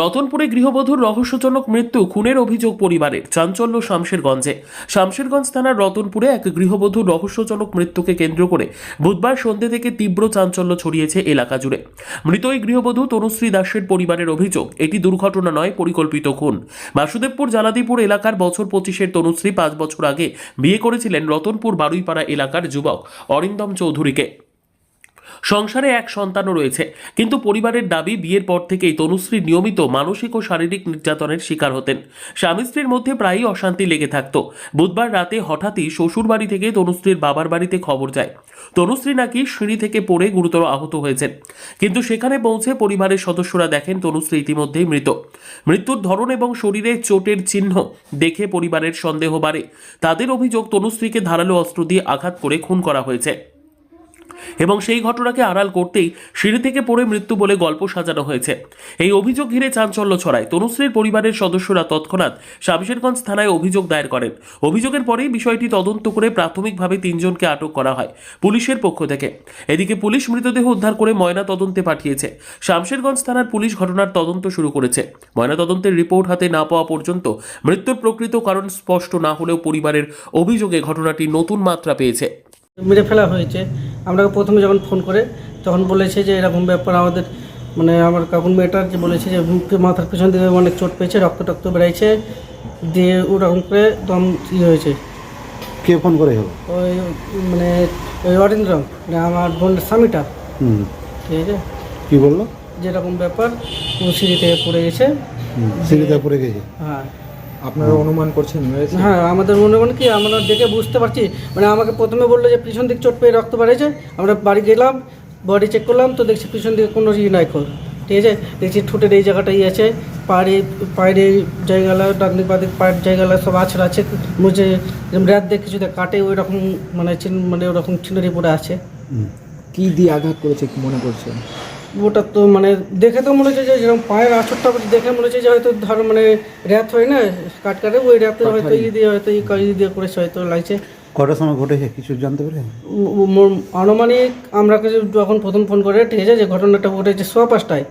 রতনপুরে গৃহবধূর রহস্যজনক মৃত্যু, খুনের অভিযোগ পরিবারের, চাঞ্চল্য শামশেরগঞ্জে। শামশেরগঞ্জ থানার রতনপুরে এক গৃহবধূর রহস্যজনক মৃত্যুকে কেন্দ্র করে বুধবার সন্ধ্যে থেকে তীব্র চাঞ্চল্য ছড়িয়েছে এলাকা জুড়ে। মৃত এই গৃহবধূ তনুশ্রী দাসের পরিবারের অভিযোগ, এটি দুর্ঘটনা নয়, পরিকল্পিত খুন। বাসুদেবপুর জালাদিপুর এলাকার বছর পঁচিশের তনুশ্রী পাঁচ বছর আগে বিয়ে করেছিলেন রতনপুর বারুইপাড়া এলাকার যুবক অরিন্দম চৌধুরীকে। সংসারে এক সন্তানও রয়েছে। কিন্তু পরিবারের দাবি, বিয়ের পর থেকেই তনুশ্রী নিয়মিত মানসিক ও শারীরিক নির্যাতনের শিকার হতেন। স্বামী স্ত্রীর মধ্যে প্রায়ই অশান্তি লেগে থাকতো। বুধবার রাতে হঠাৎই শ্বশুর বাড়ি থেকে তনুশ্রীর বাবার বাড়িতে খবর যায়। তনুশ্রী নাকি সিঁড়ি থেকে পড়ে গুরুতর আহত হয়েছেন। কিন্তু সেখানে পৌঁছে পরিবারের সদস্যরা দেখেন তনুশ্রী ইতিমধ্যেই মৃত। মৃত্যুর ধরন এবং শরীরে চোটের চিহ্ন দেখে পরিবারের সন্দেহ বাড়ে। তাদের অভিযোগ, তনুশ্রীকে ধারালো অস্ত্র দিয়ে আঘাত করে খুন করা হয়েছে। এবং সেই ঘটনাকে আড়াল করতেই সিঁড়ি থেকে পড়ে মৃত্যু বলে গল্প সাজানো হয়েছে। এই অভিযোগ ঘিরে চাঞ্চল্য ছড়ায়। তনুশ্রীর পরিবারের সদস্যরা তৎক্ষণাৎ শামশেরগঞ্জ থানায় অভিযোগ দায়ের করেন। অভিযোগের পরেই বিষয়টি তদন্ত করে প্রাথমিকভাবে তিনজনকে আটক করা হয় পুলিশের পক্ষ থেকে। এদিকে পুলিশ মৃতদেহ উদ্ধার করে ময়না তদন্তে পাঠিয়েছে। শামশেরগঞ্জ থানার পুলিশ ঘটনার তদন্ত শুরু করেছে। ময়না তদন্তের রিপোর্ট হাতে না পাওয়া পর্যন্ত মৃত্যুর প্রকৃত কারণ স্পষ্ট না হলেও পরিবারের অভিযোগে ঘটনাটি নতুন মাত্রা পেয়েছে। মেরে ফেলা হয়েছে। আমরা প্রথমে যখন ফোন করে তখন বলেছে যে এরকম ব্যাপার আমাদের মানে আমার কাকুন মেয়েটার যে বলেছে যে মাথার পেছন দিকে অনেক চোট পেয়েছে রক্ত টক্ত বেড়াইছে দিয়ে ওরকম করে দম ইয়ে হয়েছে। কে ফোন করে হলো ওই মানে ওই অরিন্দ্র মানে আমার বোনের স্বামীটা। হুম। ঠিক আছে? কী বলল? যেরকম ব্যাপার ও সিঁড়িতে পড়ে গেছে। সিঁড়িতে পড়ে গেছে। হ্যাঁ। আপনারা অনুমান করছেন হ্যাঁ আমাদের মনে মনে কি আমরা দেখে বুঝতে পারছি। মানে আমাকে প্রথমে বলল যে পিছন দিক চোট পেয়ে রক্ত বাড়িয়েছে আমরা বাড়ি গেলাম বডি চেক করলাম তো দেখছি পিছন দিকে কোনো ই নাই খোর ঠিক আছে? দেখছি ঠোঁটের এই জায়গাটা ই আছে পাড়ে পায়ের এই জায়গাটা ডান দিক বাদিক পায়ের জায়গাটা সব আছড়া আছে। মুঝে যেমন রাত দিয়ে কিছুতে কাটে ওই রকম মানে মানে ওরকম ছিনারি পড়ে আছে। কি দিয়ে আঘাত করেছে কি মনে করছেন? ওটা তো মানে দেখে তো মনে হচ্ছে যে যেরকম পায়ের আঁচড়টা দেখে মনে হচ্ছে যে হয়তো ধর মানে র্যাত হয় না কাট কাটে ওই র্যাতের হয়তো ই দিয়ে হয়তো ই ই দিয়ে করেছে হয়তো লাগছে। কটার সময় ঘটেছে কিছু জানতে পারে আনুমানিক আমরা কাছে যখন প্রথম ফোন করে ঠিক আছে যে ঘটনাটা ঘটেছে সোয়া পাঁচটায়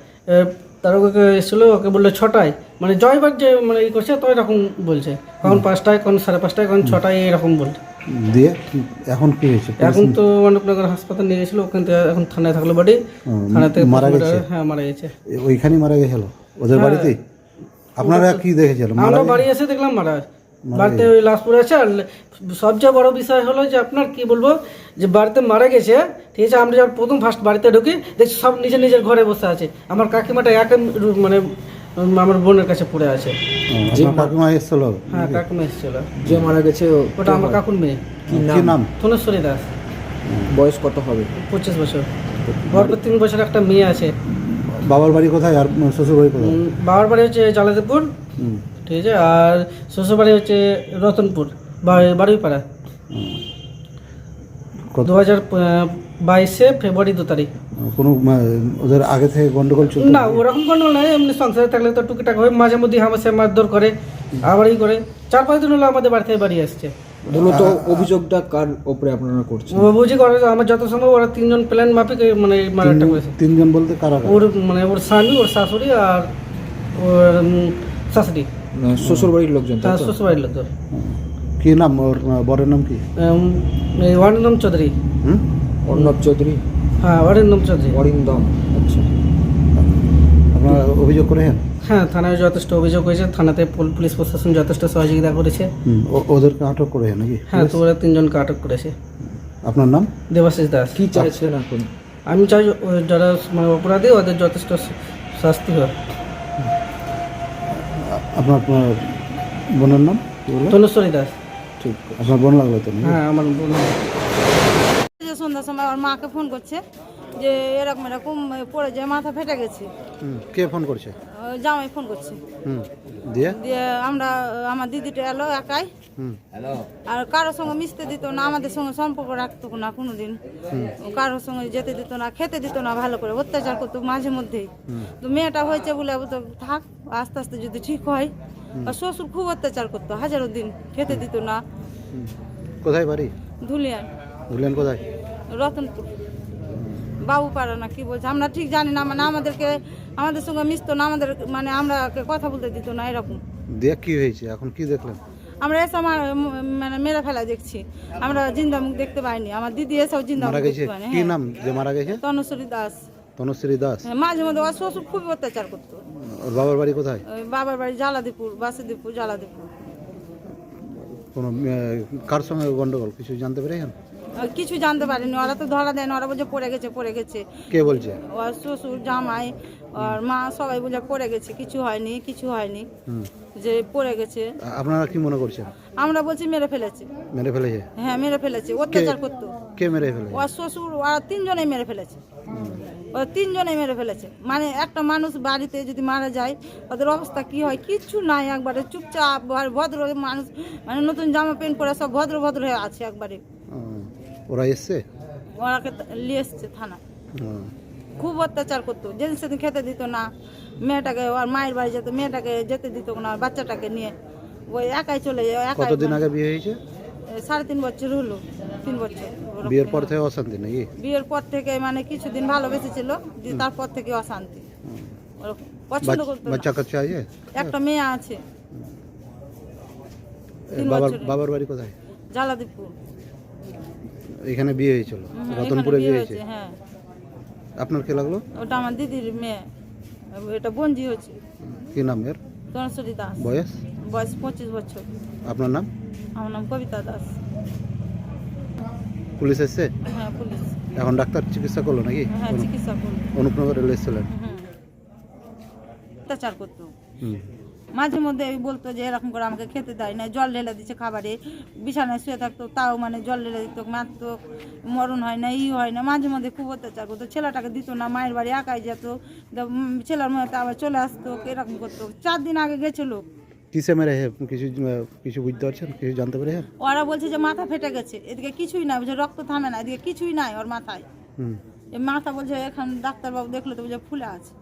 তার ওকে এসেছিল ওকে বলল ছটায় মানে জয়বার যে মানে ই করছে তো এরকম বলছে কখন পাঁচটায় কখন সাড়ে পাঁচটায় কখন ছটায় এরকম বলছে। দিয়ে এখন কি হয়েছে? এখন তো অনেকনগর হাসপাতাল নিয়ে গেছিল ওখান থেকে এখন থানায় থাকল বাড়ি। থানা থেকে মারা গেছে? হ্যাঁ মারা গেছে। ওইখানেই মারা গেছিল? ওদের বাড়িতেই? আপনারা কি দেখেছিল? আমরা বাড়ি এসে দেখলাম মারা বাড়িতে ওই লাশ পড়ে আছে আর সবচেয়ে বড় বিষয় হলো যে আপনার কি বলব যে বাড়িতে মারা গেছে ঠিক আছে আমরা যখন প্রথম ফার্স্ট বাড়িতে ঢুকি দেখছি সব নিজের নিজের ঘরে বসে আছে। আমার কাকিমাটা এক মানে আমার বোনের কাছে পড়ে আছে। আপনার কাকিমা এসেছিল? হ্যাঁ কাকিমা এসেছিল। যে মারা গেছে ওটা আমার কাকুর মেয়ে। কি নাম? ধনেশ্বরী দাস। বয়স কত হবে? পঁচিশ বছর। গর্ভ তিন বছর একটা মেয়ে আছে। বাবার বাড়ি কোথায়? আর শ্বশুর বাড়ি কোথায়? বাবার বাড়ি হচ্ছে জালাদেপুর হুম, ঠিক আছে? আর শ্বশুর বাড়ি হচ্ছে রতনপুর বা- বারুইপাড়া। হুম। কত দু হাজার বাইশে ফেব্রুয়ারি দু তারিখ। কোনো ওদের আগে থেকে গন্ডগোল চলতো? না ওরকম কোনো নাই এমনি সংসারে থাকলে তো টুকিটাক হয় মাঝে মধ্যে হামাসে মারধর করে আবার ই করে। চার পাঁচ দিন হলো আমাদের বাড়ি থেকে বাড়ি আসছে। মূলত অভিযোগটা কার ওপরে আপনারা করছেন? করে আমার যত সম্ভব ওরা তিনজন প্ল্যান মাফিক মানে এই মারাটা করেছে। তিনজন বলতে কারা? ওর মানে ওর স্বামী ওর শাশুড়ি আর ওর শাশুড়ি। শ্বশুর বাড়ির লোকজন তো? শ্বশুর বাড়ির লোক তোর। কি নাম ওর বরের নাম কি? অরিন্দম চৌধুরী। হুম? অর্ণব চৌধুরী? হ্যাঁ অরিন্দম চৌধুরী। অরিন্দম আচ্ছা। আপনারা অভিযোগ করেছেন? হ্যাঁ থানায় যথেষ্ট অভিযোগ হয়েছে। থানাতে পুল- পুলিশ প্রশাসন যথেষ্ট সহযোগিতা করেছে। ও- ওদেরকে আটক করেছেন নাকি? হ্যাঁ তো ওরা তিনজনকে আটক করেছে। আপনার নাম? দেবাশিস দাস। কি চাইছেন এখন? আমি চাই যারা মানে অপরাধী ওদের যথেষ্ট শাস্তি হয় আপনার বোনের নাম কি তনুশ্বরী দাস। ঠিক আপনার বোন লাগল তো হ্যাঁ আমার বোন যে সন্ধ্যার সময় আমার মাকে ফোন করছে যে এরকম এরকম পড়ে যায় মাথা ফেটে গেছে। হুম, কে ফোন করছে? জামাই ফোন করছে। হুম দিয়ে? দিয়ে আমরা আমার দিদিটা এলো একাই। হুম। আর কারোর সঙ্গে মিশতে দিত না আমাদের সঙ্গে সম্পর্ক রাখতো না কোনোদিন। কারোর সঙ্গে যেতে দিত না খেতে দিত না ভালো করে অত্যাচার করতো মাঝে মধ্যেই। তো মেয়েটা হয়েছে বলে তো থাক আস্তে আস্তে যদি ঠিক হয়। আর শ্বশুর খুব অত্যাচার করতো হাজারো দিন খেতে দিত না। কোথায় বাড়ি? ধুলিয়ান। ভুলেন কোথায়? রতনপুর। বাবু পাড়া না কি বলছে? আমরা ঠিক জানি না মানে আমাদেরকে আমাদের সঙ্গে মিশতো না আমাদের মানে আমরা কথা বলতে দিত না এরকম। দেখ কি হয়েছে এখন কি দেখলেন? আমরা এসে আমার মানে মেরে ফেলা দেখছি। আমরা জিন্দা মুখ দেখতে পাইনি। আমার দিদি এসেও জিন্দা মারা গেছে? দেখতে পাইনি কি হ্যাঁ। নাম যে মারা গেছে? তনুশ্রী দাস। তনুশ্রী দাস। হ্যাঁ, মাঝে মধ্যে ওর শ্বশুর খুবই অত্যাচার করতো। ওর বাবার বাড়ি কোথায়? বাবার বাড়ি জালাদিপুর বাসুদেবপুর জালাদিপুর। কোনো কার সঙ্গে গন্ডগোল? কিছু জানতে পেরেছেন এখন কিছু জানতে পারিনি। ওরা তো ধরা দেয় ওরা বলছে পড়ে গেছে পড়ে গেছে। কে বলছে? ওর শ্বশুর জামাই আর মা সবাই বলে পড়ে গেছে কিছু হয়নি কিছু হয়নি যে পড়ে গেছে। আপনারা কি মনে করছেন? আমরা বলছি মেরে ফেলেছে। মেরে ফেলেছে? হ্যাঁ মেরে ফেলেছে। অত্যাচার করতো। কে মেরে ফেলেছে? ওর শ্বশুর ওরা তিনজনেই মেরে ফেলেছে। ওরা তিনজনেই মেরে ফেলেছে। মানে একটা মানুষ বাড়িতে যদি মারা যায় ওদের অবস্থা কি হয় কিচ্ছু নাই একবারে। চুপচাপ আর ভদ্র মানুষ মানে নতুন জামা প্যান্ট পরে সব ভদ্র ভদ্র হয়ে আছে একবারে। ও, ওরা এসছে? ওরাকে নিয়ে এসছে থানা। খুব অত্যাচার করতো। যেদিন সেদিন খেতে দিত না। মেয়েটাকে ওর মায়ের বাড়ি যেত মেয়েটাকে যেতে দিত না বাচ্চাটাকে নিয়ে। ওই একাই চলে যায় একাই কতদিন আগে বিয়ে হয়েছে? সাড়ে তিন বছর হলো তিন বছর বিয়ের পর থেকে অশান্তি নাকি? বিয়ের পর থেকে মানে কিছুদিন ভালোবেসেছিল দিয়ে তারপর থেকে অশান্তি। পছন্দ করতো বাচ্চা কাচ্চা আছে? একটা মেয়ে আছে। বাবার বাড়ি কোথায়? জালাদিপুর। এখানে বিয়ে হয়েছিল? রতনপুরে বিয়ে হয়েছে হ্যাঁ। আপনার কে লাগল? ওটা আমার দিদির মেয়ে। এটা বঞ্জি হচ্ছে কি নাম এর? দাস। বয়স? বয়স পঁচিশ বছর। আপনার নাম? আমার নাম কবিতা দাস। পুলিশ এসছে? হ্যাঁ পুলিশ। এখন ডাক্তার চিকিৎসা করল নাকি? হ্যাঁ চিকিৎসা করল। অনুপনগরে এসেছিলেন হুম। অত্যাচার করতো। মাঝে মধ্যে বলতো যে এরকম করে আমাকে খেতে দেয় না জল ঢেলে দিচ্ছে খাবারে বিছানায় শুয়ে থাকতো তাও মানে জল ঢেলে দিত মারতো মরণ হয় না ই হয় না মাঝে মধ্যে খুব অত্যাচার করতো। ছেলেটাকে দিত না মায়ের বাড়ি একাই যেত ছেলের মধ্যে আবার চলে আসতো এরকম করতো। চার দিন আগে গেছিল। কিসে মেরে কিছু কিছু বুঝতে পারছেন? কিছু জানতে পারে ওরা বলছে যে মাথা ফেটে গেছে। এদিকে কিছুই নাই বলছে রক্ত থামে না এদিকে কিছুই নাই ওর মাথায়। মাথা বলছে এখন ডাক্তারবাবু দেখল তো বলছে ফুলে আছে।